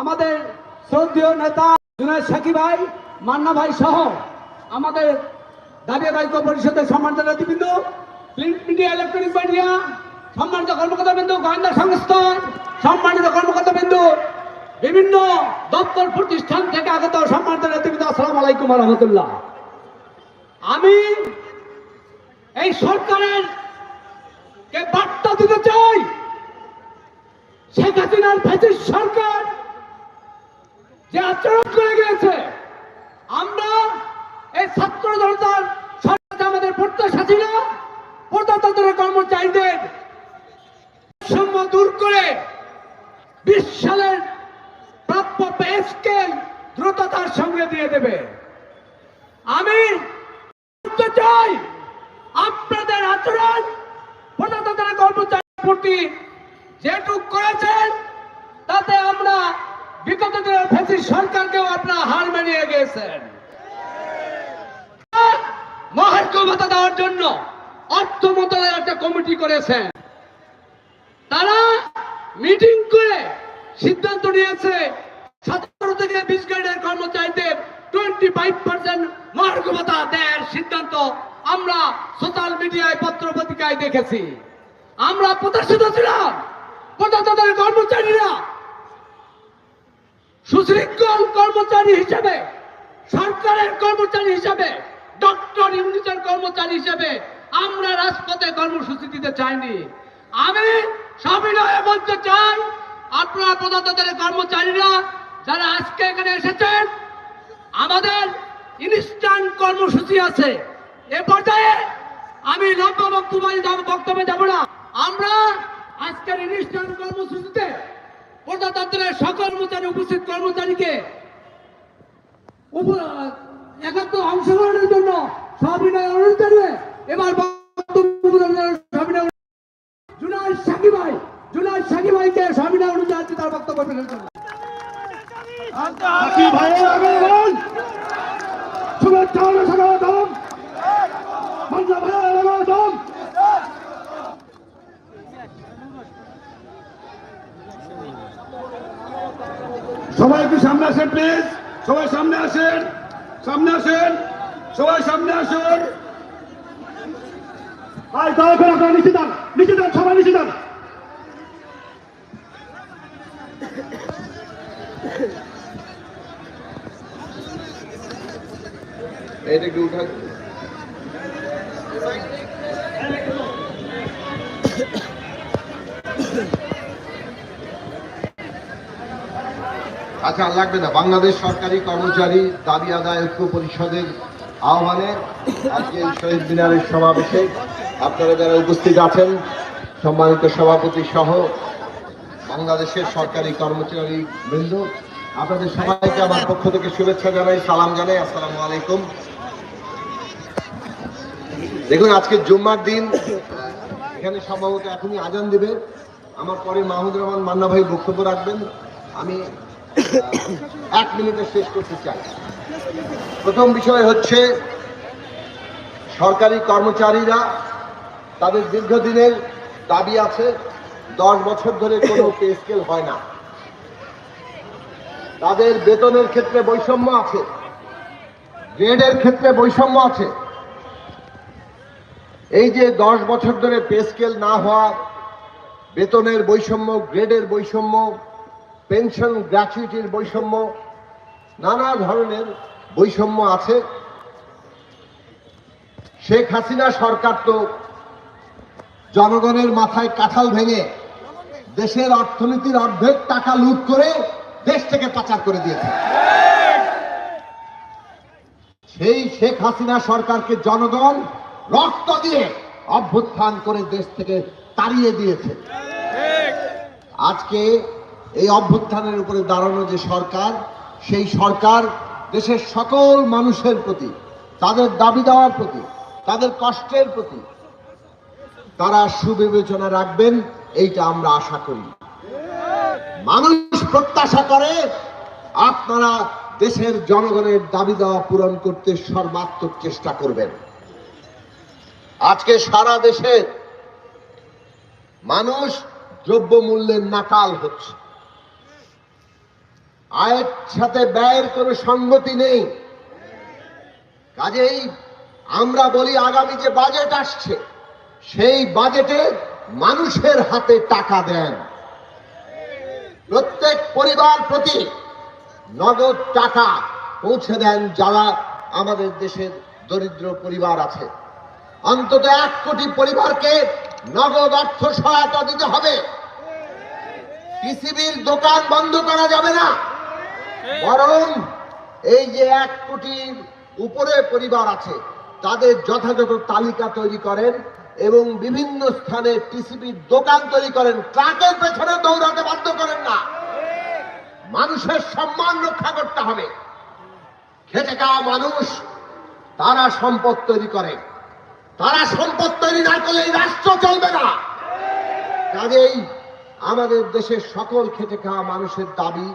আমাদের শ্রদ্ধেয় নেতা জুনায়দ সাকি ভাই, মান্না ভাই সহ আমাদের দাবি আদায় পরিষদের সম্মানিত নেতৃবৃন্দ প্রিন্ট ইলেকট্রনিক মিডিয়া, সম্মানিত কর্মকর্তা বিন্দু, গোয়েন্দা সংস্থা সম্মানিত কর্মকর্তা বিন্দু, বিভিন্ন দপ্তর প্রতিষ্ঠান থেকে আগত সম্মানিত নেতৃবৃন্দ, আসসালামু আলাইকুম রহমতুল্লাহ। আমি এই সরকারের বার্তা দিতে চাই, শেখ হাসিনার ফ্যাসিস্ট সরকার যে আচরণ করে গিয়েছে, আমরা এই ছাত্র জনতার সরকার আমাদের প্রত্যাশা ছিল, প্রজাতন্ত্রের কর্মচারীদের সম্য দূর করে বিশ সালের প্রাপ্য পে স্কেল দ্রুততার সঙ্গে দিয়ে দেবে। আমি চাই, আপনাদের আচরণ প্রজাতন্ত্রের কর্মচারীর প্রতি যেটুক করেছেন, তাতে আমরা বিগত দিনের ফেসি সরকারকেও আপনারা হার মানিয়ে গিয়েছেন মহার্ঘ ভাতা দেওয়ার জন্য অর্থ মন্ত্রণালয় একটা কমিটি করেছেন। তারা মিটিং করে সিদ্ধান্ত নিয়েছে, সতেরো থেকে বিশ গ্রেডের কর্মচারীদের টোয়েন্টি ফাইভ পার্সেন্ট মহার্ঘ ভাতা দেওয়ার সিদ্ধান্ত আমরা সোশ্যাল মিডিয়ায় পত্র দেখেছি। আমরা প্রত্যাশিত ছিলাম। প্রজাতন্ত্রের কর্মচারীরা সুশৃঙ্খল কর্মচারী হিসেবে, সরকারের কর্মচারী হিসেবে, ডক্টর ইউনিটের কর্মচারী হিসেবে আমরা রাজপথে কর্মসূচি দিতে চাইনি। আমি সবিনয়ে বলতে চাই, আপনারা প্রজাতন্ত্রের কর্মচারীরা যারা আজকে এখানে এসেছেন, আমাদের ইনস্ট্যান্ট কর্মসূচি আছে। এ পর্যায়ে আমি লম্ব বক্তব্য বক্তব্যে যাব না। আমরা আজকের ইনস্ট্যান্ট কর্মসূচিতে প্রজাতন্ত্রের সকল কর্মচারী উপস্থিত কর্মচারীকে একাত্ম অংশগ্রহণের জন্য সবিনয় অনুরোধ জানিয়ে এবার বক্তব্য দেবেন সবিনয় জুনাই সাকি ভাই জুনাই সাকি ভাইকে সবিনয় অনুরোধ জানাচ্ছি তার বক্তব্য জন্য শুভেচ্ছা ও স্বাগতম মান্না ভাইয়ের আগমন সবাই একটু সামনে আসেন প্লিজ সবাই সামনে আসেন সামনে আসেন, সবাই সামনে আসেন। ভাই, দয়া করে আপনারা নিচে যান নিচে যান, সবাই নিচে যান। এটা কি উঠা আচ্ছা আর লাগবে না। বাংলাদেশ সরকারি কর্মচারী দাবি আদায় ঐক্য পরিষদের আহ্বানে আজকে শহীদ মিনারের সমাবেশে আপনারা যারা উপস্থিত আছেন, সম্মানিত সভাপতি সহ বাংলাদেশের সরকারি কর্মচারী বৃন্দ, আপনাদের সবাইকে আমার পক্ষ থেকে শুভেচ্ছা জানাই, সালাম জানাই, আসসালামু আলাইকুম। দেখুন, আজকে জুম্মার দিন, এখানে সম্ভবত এখনই আজান দেবে। আমার পরে মাহমুদ রহমান মান্না ভাই বক্তব্য রাখবেন। আমি এক মিনিটে শেষ করতে চাই। প্রথম বিষয় হচ্ছে, সরকারি কর্মচারীরা তাদের দীর্ঘদিনের দাবি আছে, দশ বছর ধরে কোনো পে স্কেল হয় না। তাদের বেতনের ক্ষেত্রে বৈষম্য আছে, গ্রেডের ক্ষেত্রে বৈষম্য আছে। এই যে দশ বছর ধরে পে স্কেল না হওয়া, বেতনের বৈষম্য, গ্রেডের বৈষম্য পেনশন গ্র্যাচুইটির বৈষম্য, নানা ধরনের বৈষম্য আছে। শেখ হাসিনা সরকার তো জনগণের মাথায় কাঁঠাল ভেঙে দেশের অর্থনীতির অর্ধেক টাকা লুট করে দেশ থেকে পাচার করে দিয়েছে। সেই শেখ হাসিনা সরকারকে জনগণ রক্ত দিয়ে অভ্যুত্থান করে দেশ থেকে তাড়িয়ে দিয়েছে। আজকে এই অভ্যুত্থানের উপরে দাঁড়ানো যে সরকার, সেই সরকার দেশের সকল মানুষের প্রতি, তাদের দাবি দেওয়ার প্রতি, তাদের কষ্টের প্রতি তারা সুবিবেচনা রাখবেন, এইটা আমরা আশা করি। মানুষ প্রত্যাশা করে, আপনারা দেশের জনগণের দাবি দেওয়া পূরণ করতে সর্বাত্মক চেষ্টা করবেন। আজকে সারা দেশে মানুষ দ্রব্য মূল্যের নাকাল হচ্ছে। আয়ের সাথে ব্যয়ের কোনো সঙ্গতি নেই। কাজেই আমরা বলি আগামী যে বাজেট আসছে, সেই বাজেটে মানুষের হাতে টাকা দেন। প্রত্যেক পরিবার প্রতি নগদ টাকা পৌঁছে দেন যারা আমাদের দেশের দরিদ্র পরিবার আছে। অন্তত এক কোটি পরিবারকে নগদ অর্থ সহায়তা দিতে হবে। পিসিবির দোকান বন্ধ করা যাবে না। বরং এই যে এক কোটির উপরে পরিবার আছে, তাদের যথাযথ তালিকা তৈরি করেন এবং বিভিন্ন স্থানে টিসিবির দোকান তৈরি করেন। ট্রাকের পেছনে দৌড়াতে বাধ্য করেন না। মানুষের সম্মান রক্ষা করতে হবে। খেটে খাওয়া মানুষ, তারা সম্পদ তৈরি করে। তারা সম্পদ তৈরি না করলে এই রাষ্ট্র চলবে না। কাজেই আমাদের দেশের সকল খেটে খাওয়া মানুষের দাবি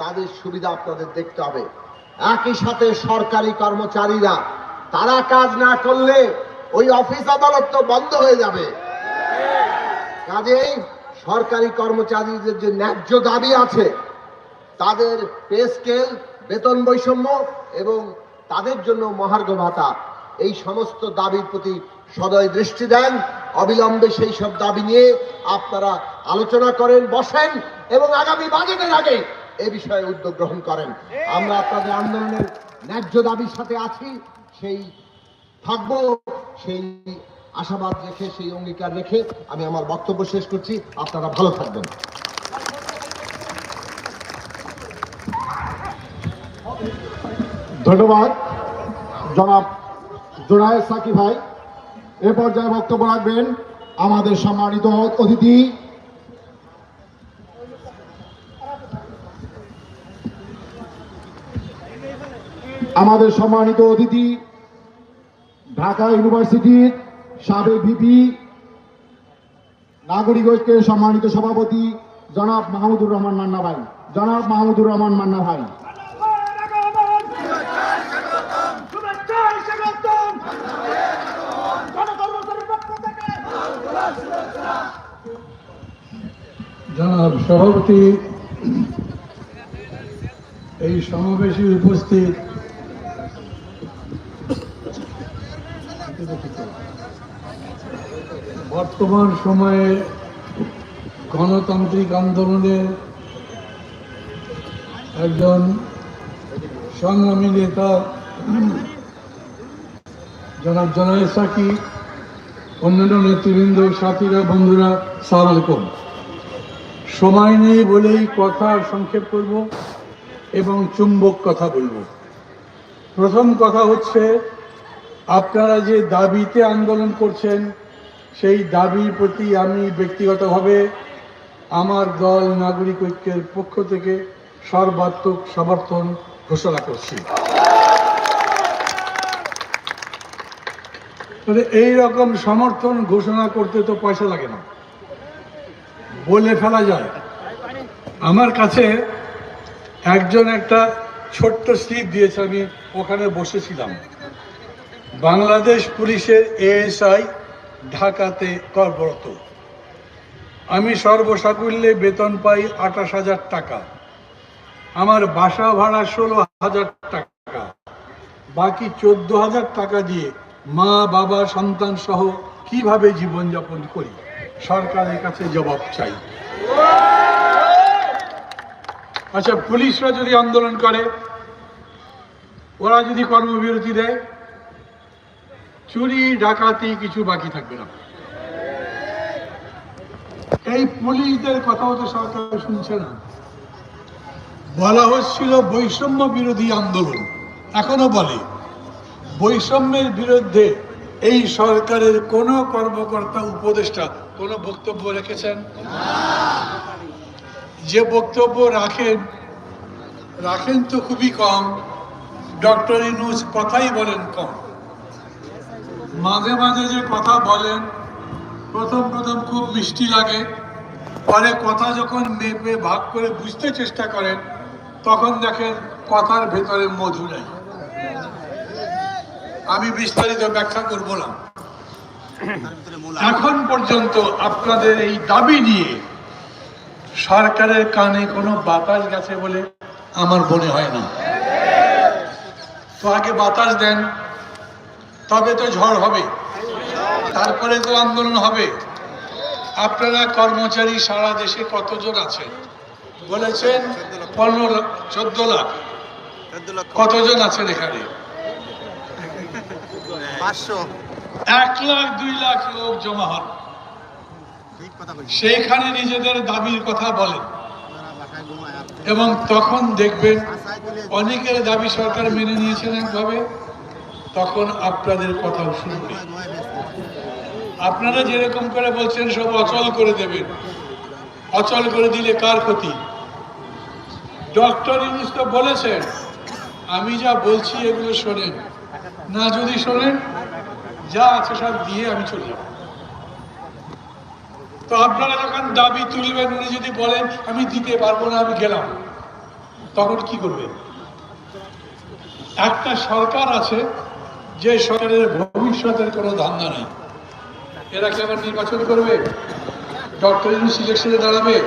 তাদের সুবিধা আপনাদের দেখতে হবে। একই সাথে সরকারি কর্মচারীরা, তারা কাজ না করলে ওই অফিস আদালত তো বন্ধ হয়ে যাবে। কাজেই সরকারি কর্মচারীদের যে ন্যায্য দাবি আছে, তাদের পে স্কেল, বেতন বৈষম্য এবং তাদের জন্য মহার্ঘ ভাতা, এই সমস্ত দাবির প্রতি সদয় দৃষ্টি দেন। অবিলম্বে সেই সব দাবি নিয়ে আপনারা আলোচনা করেন, বসেন এবং আগামী বাজেটের আগে এ বিষয়ে উদ্যোগ গ্রহণ করেন। আমরা আপনাদের আন্দোলনের ন্যায্য দাবির সাথে আছি, সেই থাকব, সেই আশাবাদ রেখে, সেই অঙ্গীকার রেখে আমি আমার বক্তব্য শেষ করছি। আপনারা ভালো থাকবেন। ধন্যবাদ। জনাব জোনায়েদ সাকি ভাই, এ পর্যায়ে বক্তব্য রাখবেন আমাদের সম্মানিত অতিথি আমাদের সম্মানিত অতিথি, ঢাকা ইউনিভার্সিটির সাবেক ভিপি, নাগরিক ঐক্যের সম্মানিত সভাপতি জনাব মাহমুদুর রহমান মান্না ভাই। জনাব মাহমুদুর রহমান মান্না ভাই। জনাব সভাপতি, এই সমাবেশে উপস্থিত বর্তমান সময়ে গণতান্ত্রিক আন্দোলনের একজন সংগ্রামী নেতা, জনাব জনায় সাকি, অন্যান্য নেতৃবৃন্দ, সাথীরা, বন্ধুরা, সালাম সময় নেই বলেই কথা সংক্ষেপ করব এবং চুম্বক কথা বলব। প্রথম কথা হচ্ছে, আপনারা যে দাবিতে আন্দোলন করছেন সেই দাবির প্রতি আমি ব্যক্তিগতভাবে আমার দল নাগরিক ঐক্যের পক্ষ থেকে সর্বাত্মক সমর্থন ঘোষণা করছি। এই রকম সমর্থন ঘোষণা করতে তো পয়সা লাগে না। বলে ফেলা যায়। আমার কাছে একজন একটা ছোট্ট স্লিপ দিয়েছে, আমি ওখানে বসেছিলাম। বাংলাদেশ পুলিশের এএসআই ঢাকাতে কর্মরত। আমি সর্বসাকুল্যে বেতন পাই আঠাশ হাজার টাকা। আমার বাসা ভাড়া ষোলো হাজার টাকা। বাকি চোদ্দ হাজার টাকা দিয়ে মা, বাবা, সন্তান সহ কীভাবে জীবনযাপন করি? সরকারের কাছে জবাব চাই। আচ্ছা পুলিশরা যদি আন্দোলন করে, ওরা যদি কর্মবিরতি দেয় চুরি, ডাকাতি কিছু বাকি থাকবে না। এই পুলিশদের কথাও তো সরকার শুনছে না। বলা হচ্ছিল বৈষম্য বিরোধী আন্দোলন। এখনও বলে, বৈষম্যের বিরুদ্ধে এই সরকারের কোন কর্মকর্তা, উপদেষ্টা কোনো বক্তব্য রেখেছেন? যে বক্তব্য রাখেন রাখেন তো খুবই কম। ডক্টর ইনুস কথাই বলেন কম। মাঝে মাঝে যে কথা বলেন, প্রথম প্রথম খুব মিষ্টি লাগে। পরে কথা যখন মেপে ভাগ করে বুঝতে চেষ্টা করেন, তখন দেখেন কথার ভেতরে মধু নেই। আমি বিস্তারিত ব্যাখ্যা করব না। এখন পর্যন্ত আপনাদের এই দাবি নিয়ে সরকারের কানে কোনো বাতাস গেছে বলে আমার মনে হয় না। তো আগে বাতাস দেন তবে তো ঝড় হবে। তারপরে তো আন্দোলন হবে। আপনারা কর্মচারী সারা দেশে কতজন আছে বলেছেন পনেরো চোদ্দ লাখ। কতজন আছেন এখানে? এক লাখ দুই লাখ লোক জমা হন। সেইখানে নিজেদের দাবির কথা বলেন। এবং তখন দেখবেন অনেকের দাবি সরকার মেনে নিয়েছেন একভাবে। তখন আপনাদের কথাও শুনবে। আপনারা যেরকম করে বলছেন, সব অচল করে দেবেন। অচল করে দিলে কার ক্ষতি? ডক্টর ইউনুস তো বলেছেন, আমি যা বলছি এগুলো শোনেন। না, যদি শোনেন, যা আছে সব দিয়ে আমি চলে যাব। তো আপনারা যখন দাবি তুলবেন, উনি যদি বলেন, আমি দিতে পারব না, আমি গেলাম, তখন কি করবেন? একটা সরকার আছে যে সরকারের ভবিষ্যতের কোনো ধান্দা নেই। এরা কি আবার নির্বাচন করবে? ডক্টর ইউনুস ইলেকশনে দাঁড়াবে?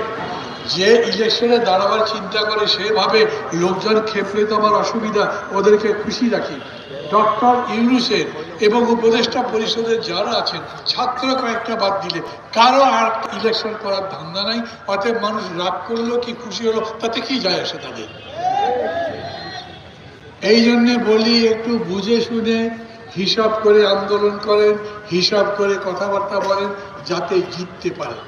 যে ইলেকশনে দাঁড়াবার চিন্তা করে সে ভাবে লোকজন খেপলে তো আমার অসুবিধা, ওদেরকে খুশি রাখি। ডক্টর ইউনুসের এবং উপদেষ্টা পরিষদের যারা আছেন, ছাত্র কয়েকটা বাদ দিলে, কারও আর ইলেকশন করার ধান্দা নাই, অতএব মানুষ রাগ করল কি খুশি হলো, তাতে কি যায় আসে তাদের? এই জন্যে বলি, একটু বুঝে শুনে হিসাব করে আন্দোলন করেন, হিসাব করে কথাবার্তা বলেন, যাতে জিততে পারেন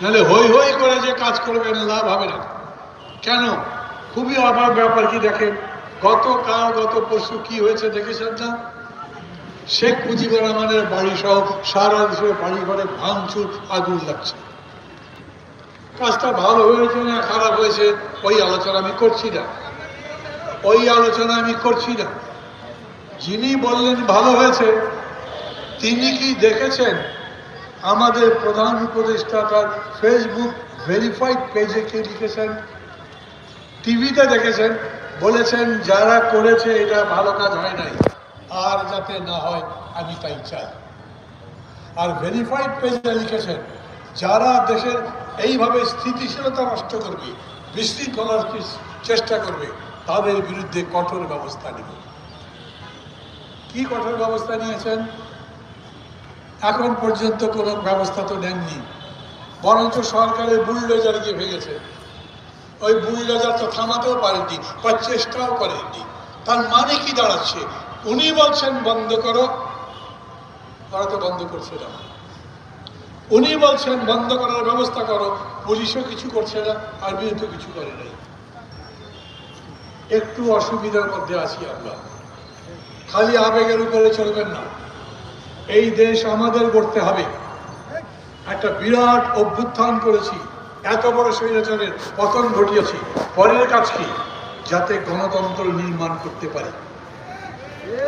নাহলে হই হই করে যে কাজ করবেন, লাভ হবে না। কেন? খুবই অভাব ব্যাপার কি দেখেন? গত কাল গত পরশু কি হয়েছে দেখেছেন না? শেখ মুজিবুর রহমানের বাড়ি সহ সারা দেশে বাড়ি ঘরে ভাঙচুর, আগুন লাগছে। কাজটা ভালো হয়েছে না খারাপ হয়েছে, ওই আলোচনা আমি করছি না। ওই আলোচনা আমি করছি না। যিনি বললেন ভালো হয়েছে, তিনি কি দেখেছেন? আমাদের প্রধান উপদেষ্টা তার ফেসবুক ভেরিফাইড পেজে কে লিখেছেন? টিভিতে দেখেছেন, বলেছেন যারা করেছে এটা ভালো কাজ হয় নাই। আর যাতে না হয়, আমি তাই চাই। আর ভেরিফাইড পেজে লিখেছেন, যারা দেশের এইভাবে স্থিতিশীলতা নষ্ট করবে, বিশৃঙ্খলার চেষ্টা করবে তাদের বিরুদ্ধে কঠোর ব্যবস্থা নেবে। কি কঠোর ব্যবস্থা নিয়েছেন? এখন পর্যন্ত কোনো ব্যবস্থা তো নেননি। বরঞ্চ সরকারের বুলডোজার গিয়ে ভেঙেছে। ওই বুলডোজার তো থামাতেও পারেননি বা চেষ্টাও করেননি। তার মানে কি দাঁড়াচ্ছে? উনি বলছেন, বন্ধ করো। ওরা তো বন্ধ করছে না। উনি বলছেন, বন্ধ করার ব্যবস্থা করো। পুলিশও কিছু করছে না আর বিরুদ্ধে কিছু করে নাই। একটু অসুবিধার মধ্যে আছি আমরা। খালি আবেগের উপরে চলবেন না। এই দেশ আমাদের গড়তে হবে। একটা বিরাট অভ্যুত্থান করেছি। এত বড় স্বৈরাচারের পতন ঘটিয়েছি। পরের কাজ কি? যাতে গণতন্ত্র নির্মাণ করতে পারি।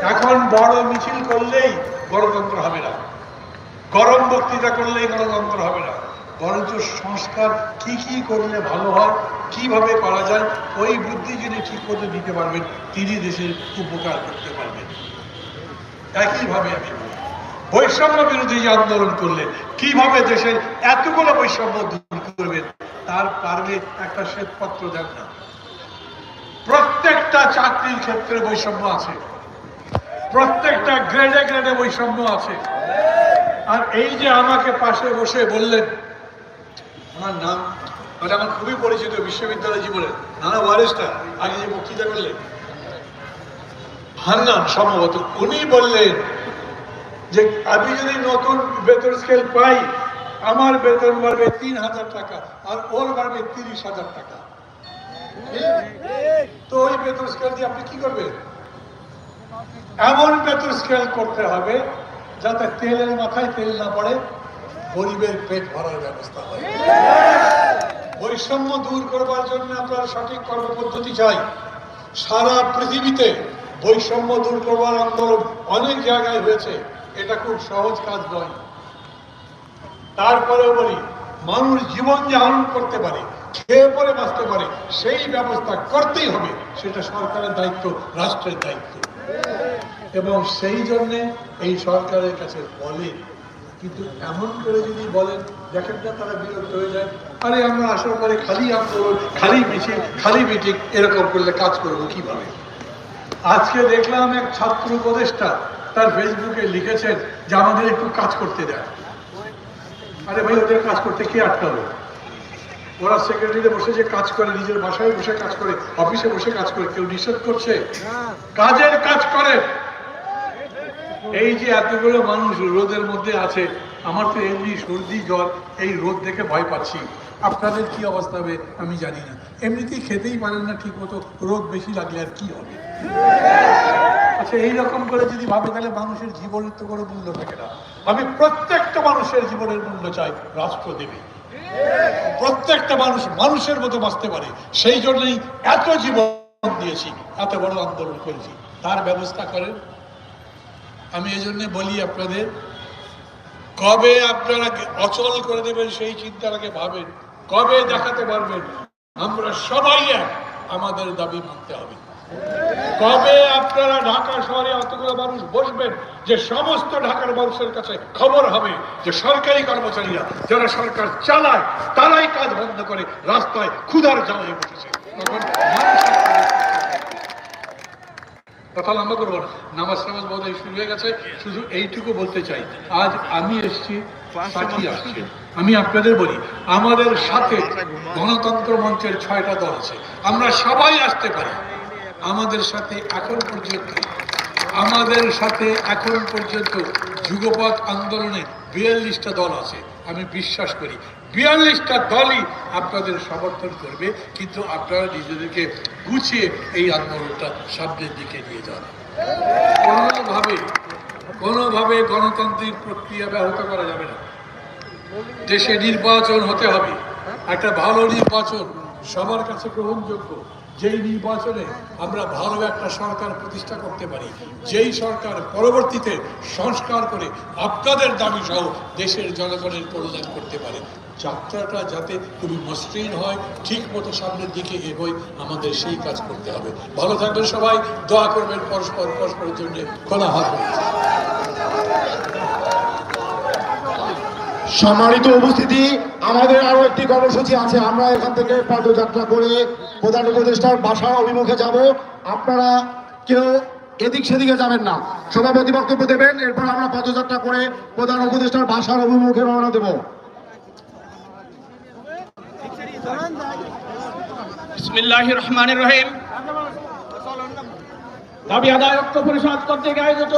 এখন বড় মিছিল করলেই গণতন্ত্র হবে না। গরম বক্তৃতা করলেই গণতন্ত্র হবে না। বরঞ্চ সংস্কার কি কি করলে ভালো হয় কীভাবে করা যায় ওই বুদ্ধি যিনি ঠিক মতো দিতে পারবেন তিনি দেশের উপকার করতে পারবেন। একইভাবে আমি বলি, বৈষম্য বিরোধী যে আন্দোলন করলেন কীভাবে দেশের এতগুলো বৈষম্য দূর করবেন তার পারবে একটা শ্বেতপত্র দেন না। প্রত্যেকটা চাকরির ক্ষেত্রে বৈষম্য আছে। প্রত্যেকটা গ্রেডে গ্রেডে বৈষম্য আছে। আর এই যে আমাকে পাশে বসে বললেন আমার নাম মানে আমার খুবই পরিচিত বিশ্ববিদ্যালয় জীবনে, নানা ওয়ারেস্টার আগে যে বক্তৃতা করলেন হান্নান সম্ভবত, উনি বললেন যে, আমি যদি নতুন বেতন স্কেল পাই, আমার বেতন বাড়বে তিন হাজার টাকা, আর ওর বাড়বে তিরিশ হাজার টাকা। তো ওই বেতন স্কেল দিয়ে আপনি কি করবেন? এমন বেতন স্কেল করতে হবে যাতে তেলের মাথায় তেল না পড়ে গরিবের পেট ভরার ব্যবস্থা হয়। বৈষম্য দূর করবার জন্য আমরা সঠিক কর্মপদ্ধতি চাই। সারা পৃথিবীতে বৈষম্য দূর করবার আন্দোলন অনেক জায়গায় হয়েছে। এটা খুব সহজ কাজ নয়। তারপরেও বলি, মানুষ জীবন ধারণ করতে পারে, খেয়ে পরে বাঁচতে পারে, সেই ব্যবস্থা করতেই হবে, সেটা সরকারের দায়িত্ব, রাষ্ট্রের দায়িত্ব। এবং সেই জন্যে এই সরকারের কাছে বলে কিন্তু এমন করে যদি বলেন, দেখেন না তারা বিরক্ত হয়ে যায়। আরে, আমরা আসার পরে খালি আন্দোলন খালি মিছিল খালি মিটিং এরকম করলে কাজ করব কীভাবে? আজকে দেখলাম এক ছাত্র উপদেষ্টা তার ফেসবুকে লিখেছেন যে আমাদের একটু কাজ করতে দেয় আরে ভাই, ওদের কাজ করতে কে আটকালো? ওরা সেক্রেটারিতে বসে যে কাজ করে, নিজের বাসায় বসে কাজ করে অফিসে বসে কাজ করে, কেউ নিষেধ করছে? কাজের কাজ করে এই যে এতগুলো মানুষ রোদের মধ্যে আছে, আমার তো এমনি সর্দি, জ্বর, এই রোদ দেখে ভয় পাচ্ছি। আপনাদের কি অবস্থা হবে আমি জানি না। এমনিতেই খেতেই পারেন না ঠিক মতো রোদ বেশি লাগলে আর কি হবে? আচ্ছা এইরকম করে যদি ভাবে, তাহলে মানুষের জীবনের তো কোনো মূল্য থাকে না। আমি প্রত্যেকটা মানুষের জীবনের মূল্য চাই রাষ্ট্র দেবে। প্রত্যেকটা মানুষ মানুষের মতো বাঁচতে পারে। সেই জন্যই এত জীবন দিয়েছি, এত বড় আন্দোলন করেছি। তার ব্যবস্থা করেন। আমি এই জন্য বলি আপনাদের, কবে আপনারা অচল করে দেবেন সেই চিন্তাটাকে ভাবেন, কবে দেখাতে পারবেন, আমরা সবাই এক, আমাদের দাবি মানতে হবে। কবে আপনারা ঢাকা শহরে অতগুলো মানুষ বসবেন যে সমস্ত ঢাকার মানুষের কাছে খবর হবে যে সরকারি কর্মচারীরা যারা সরকার চালায়, তারাই কাজ বন্ধ করে রাস্তায় ক্ষুধার জ্বালায় বসেছে। তখন কথা লম্বা করব না। নামাজ টামাজ বোধ শুরু হয়ে গেছে। শুধু এইটুকু বলতে চাই। আজ আমি এসছি সাথী আসছে। আমি আপনাদের বলি আমাদের সাথে গণতন্ত্র মঞ্চের ছয়টা দল আছে। আমরা সবাই আসতে পারি। আমাদের সাথে এখন পর্যন্ত আমাদের সাথে এখন পর্যন্ত যুগপৎ আন্দোলনে বিয়াল্লিশটা দল আছে। আমি বিশ্বাস করি বিয়াল্লিশটা দলই আপনাদের সমর্থন করবে, কিন্তু আপনারা নিজেদেরকে গুছিয়ে এই আন্দোলনটা সামনের দিকে নিয়ে যান। কোনোভাবে কোনোভাবে গণতান্ত্রিক প্রক্রিয়া ব্যাহত করা যাবে না। দেশে নির্বাচন হতে হবে। একটা ভালো নির্বাচন সবার কাছে গ্রহণযোগ্য। যেই নির্বাচনে আমরা ভালো একটা সরকার প্রতিষ্ঠা করতে পারি, যেই সরকার পরবর্তীতে সংস্কার করে আপনাদের দাবি সহ দেশের জনগণের প্রদান করতে পারে যাত্রাটা যাতে খুবই মসৃণ হয়, ঠিক মতো সামনের দিকে এগোয়, আমাদের সেই কাজ করতে হবে। ভালো থাকবেন সবাই, দোয়া করবেন পরস্পর পরস্পরের জন্য খোলা হাত সম্মানিত উপস্থিতি, আমাদের আরও একটি কর্মসূচি আছে। আমরা এখান থেকে পদযাত্রা করে প্রধান উপদেষ্টার বাসা অভিমুখে যাব। আপনারা কেউ এদিক সেদিকে যাবেন না। সভাপতি বক্তব্য দেবেন, এরপর আমরা পদযাত্রা করে প্রধান উপদেষ্টার বাসার অভিমুখে রওনা দেব। বিসমিল্লাহ রহমান রহিম দাবি আদায় ঐক্য পরিষদ কর্তৃক আয়োজিত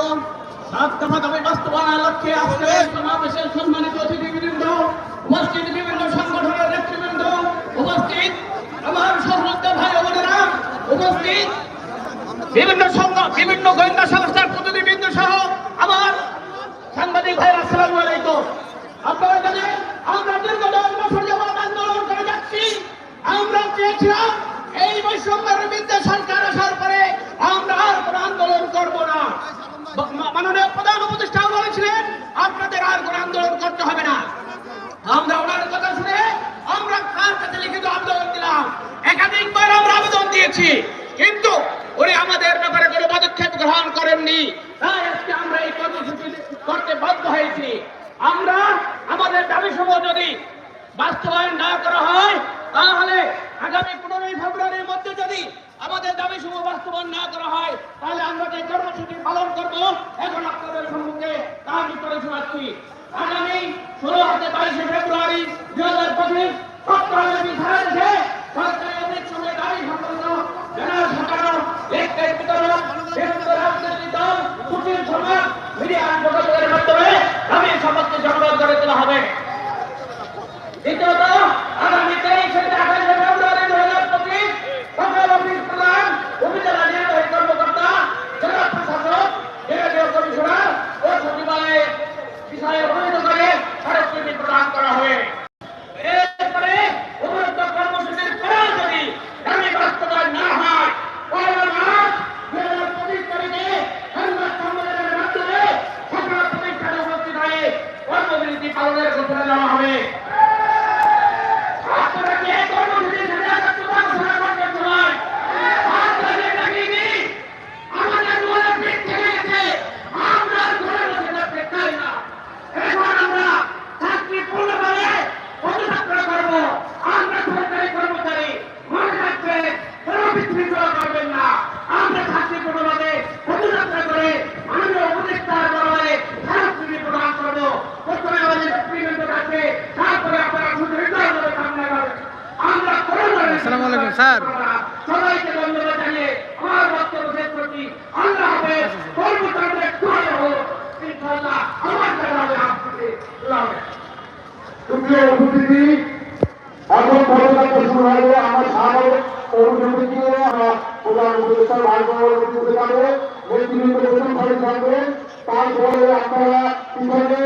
সাত দফা দাবি বাস্তবায়নের লক্ষ্যে আজকে সমাবেশের সম্মানিত অতিথিবৃন্দ, উপস্থিত বিভিন্ন সংগঠনের নেতৃবৃন্দ, উপস্থিত আমার সহযোদ্ধ ভাই বোনেরা, উপস্থিত বিভিন্ন বিভিন্ন গোয়েন্দা সংস্থার প্রতিনিধিবৃন্দ সহ আমার সাংবাদিক ভাই আসসালামু আলাইকুম। আপনারা জানেন, আমরা দীর্ঘ দশ বছর যাবৎ আন্দোলন যাচ্ছি আমরা চেয়েছিলাম এই বৈষম্যের বিরুদ্ধে সরকার আসার পরে আমরা আর কোনো আন্দোলন করব না। কর্মবিরতি পালনের ঘোষণা দেওয়া হবে। স্যার। সবাইকে ধন্যবাদ জানিয়ে আমার বক্তব্য শেষ করছি। আল্লাহ হাফেজ কর্মচারীদের দোয়া হোক ইনশাআল্লাহ আমার দেখা হবে আপনাকে আল্লাহ হাফেজ। সুপ্রিয় উপস্থিতি এখন শুরু হবে আমার সামনে আমরা প্রধান প্রথম ভাবে থাকবে তারপরে আপনারা পিছনে